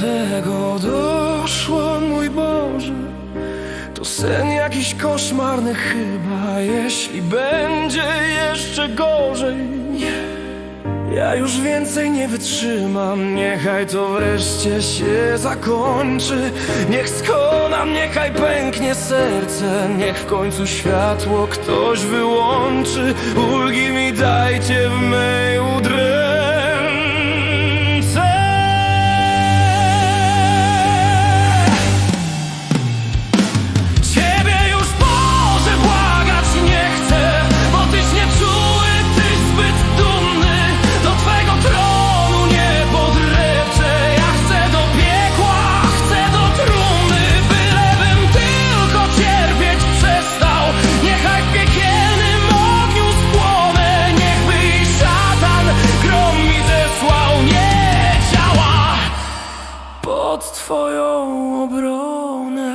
czego doszło, mój Boże. To sen jakiś koszmarny chyba Jeśli będzie jeszcze gorzej. Ja już więcej nie wytrzymam, niechaj to wreszcie się zakończy. Niech skonam, niechaj pęknie serce Niech w końcu światło ktoś wyłączy. Ulgi mi dajcie w mej pod Twoją obronę